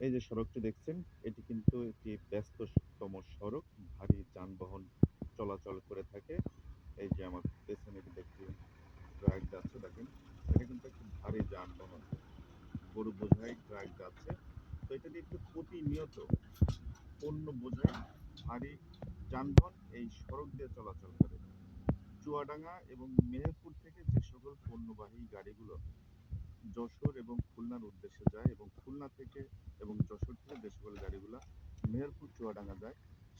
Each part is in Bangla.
এই যে সড়কটি দেখছেন, এটি কিন্তু একটি ব্যস্ততম সড়ক, ভারী যানবাহন চলাচল করে থাকে। এই যে আমার পেছনে একটি ট্রাক যাচ্ছে, দেখেন। এটা কিন্তু একটি ভারী যানবাহন। গরু বোঝাই ট্রাক যাচ্ছে। তো এটা কিন্তু প্রতিনিয়ত পণ্য বোঝাই ভারী যানবাহন এই সড়ক দিয়ে চলাচল করে। চুয়াডাঙ্গা এবং মেহেরপুর থেকে যে সকল পণ্যবাহী গাড়িগুলো যশোর এবং খুলনার উদ্দেশ্যে যায় এবং খুলনা থেকে এবং যশোর থেকে যে সকল গাড়িগুলো মেহেরপুর, চুয়াডাঙ্গা যায়,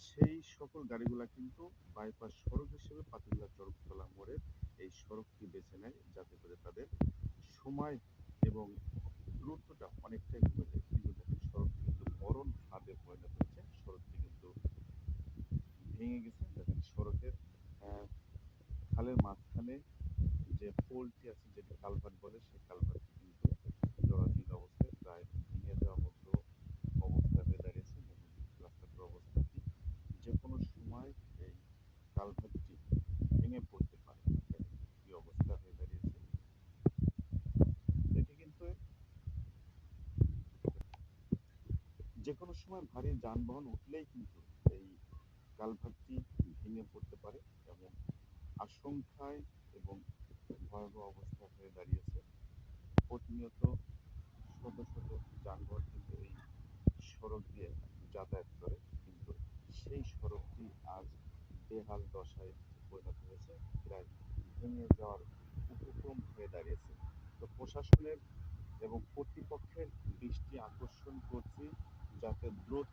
সেই সকল গাড়িগুলো কিন্তু বাইপাস সড়ক হিসেবে পাতিল্লা চরকতলা মোড়ের এই সড়কটি বেছে নেয় যাতে করে তাদের সময় এবং দূরত্বটা অনেকটাই কমে যায়। কিন্তু দেখেন সড়কটি কিন্তু মরণ ফাঁদে পরিণত হয়েছে, সড়কটি কিন্তু ভেঙে গেছে। দেখেন সড়কের খালের মাঝখানে যে পোলটি আছে, যেটি কালভার্ট বলে সেই কালভার্টটি কিন্তু জরাজীর্ণ অবস্থায় প্রায় ভেঙে দেওয়ার মতো অবস্থা হয়ে দাঁড়িয়েছে দেখুন রাস্তাটির অবস্থা কি যে কোনো সময় এই কালভার্টটি ভেঙে পড়তে পারে দেখেন কি অবস্থা হয়ে দাঁড়িয়েছে এটি কিন্তু যে কোনো সময় ভারী যানবাহন উঠলেই কিন্তু এই কালভার্টটি ভেঙে পড়তে পারে এমন আশঙ্কায় এবং ভয়াবহ অবস্থা হয়ে দাঁড়িয়েছে। প্রতিনিয়ত শত শত যানবাহন কিন্তু এই সড়ক দিয়ে যাতায়াত করে, কিন্তু সেই সড়কটি আজ বেহাল দশায় পরিণত হয়েছে। প্রায় ভেঙে যাওয়ার উপক্রম হয়ে দাঁড়িয়েছে। তো প্রশাসনের এবং কর্তৃপক্ষের দৃষ্টি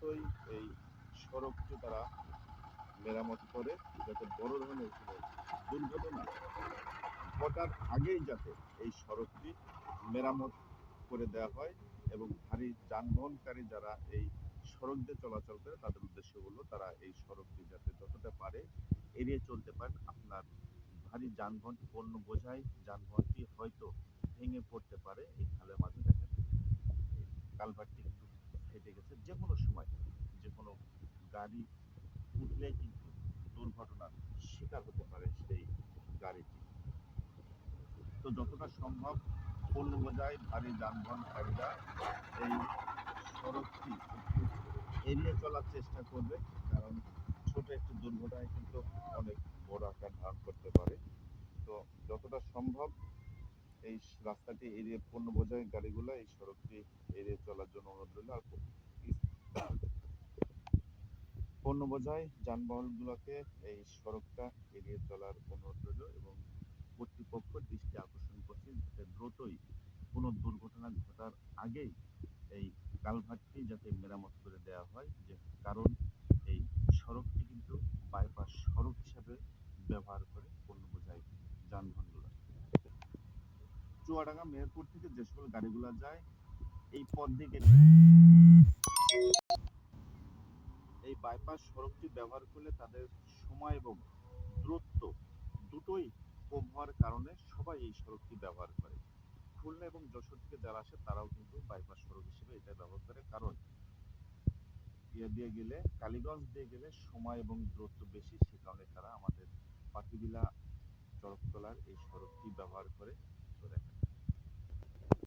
দ্রুতই এই সড়কটি তারা মেরামত করে, যাতে বড় ধরনের কোনো দুর্ঘটনা ঘটার আগেই যাতে এই সড়কটি মেরামত করে দেওয়া হয় এবং ভারী যানবাহনকারী যারা এই সড়ক দিয়ে চলাচল করে, তাদের উদ্দেশ্য হলো তারা এই সড়কটি যাতে যতটা পারে এড়িয়ে চলতে পারেন। আপনার ভারী যানবাহন পণ্য বোঝাই যানবাহনটি হয়তো ভেঙে পড়তে পারে, এই খালের মাঝে। দেখেন কিন্তু গেছে যে কোনো সময়। যে কোনো গাড়ি উঠলেই কিন্তু দুর্ঘটনার শিকার হতে পারে সেই গাড়িটি। তো যতটা সম্ভব পণ্য বোঝাই ভারী যানবাহনকারীরা এই সড়কটি এড়িয়ে চলার চেষ্টা করবে, কারণ ছোট একটি দুর্ঘটনায় কিন্তু অনেক বড় আকার ধারণ করতে পারে। তো যতটা সম্ভব এই রাস্তাটি এড়িয়ে পণ্য বোঝাই গাড়িগুলো, এই সড়কটি এড়িয়ে চলার জন্য অনুরোধ রইল। আর পণ্য বোঝাই যানবাহনগুলোকে এই সড়কটা এড়িয়ে চলার অনুরোধ রইল এবং কর্তৃপক্ষ দৃষ্টি আকর্ষণ করছে যাতে দ্রুতই কোনো দুর্ঘটনা ঘটার আগেই এই কালভার্টটি যাতে মেরামত করে দেওয়া হয়, যে কারণ এই সড়কটি কিন্তু বাইপাস সড়ক হিসাবে ব্যবহার করে পণ্য বোঝাই যানবাহনগুলো চুয়াডাঙ্গা মেহেরপুর থেকে যে সকল গাড়িগুলো যায়, এই পথ দিকে এই বাইপাস সড়কটি ব্যবহার করলে তাদের সময় এবং দূরত্ব দুটোই কম হওয়ার কারণে সবাই এই সড়কটি ব্যবহার করে। খুলনা এবং যশোর থেকে যারা আসে, তারাও কিন্তু বাইপাস সড়ক হিসেবে এটা ব্যবহার করে। কারণ ইয়ে দিয়ে গেলে, কালীগঞ্জ দিয়ে গেলে সময় এবং দূরত্ব বেশি, সে কারণে তারা আমাদের পাতিবিলা চরকতলার এই সড়কটি ব্যবহার করে।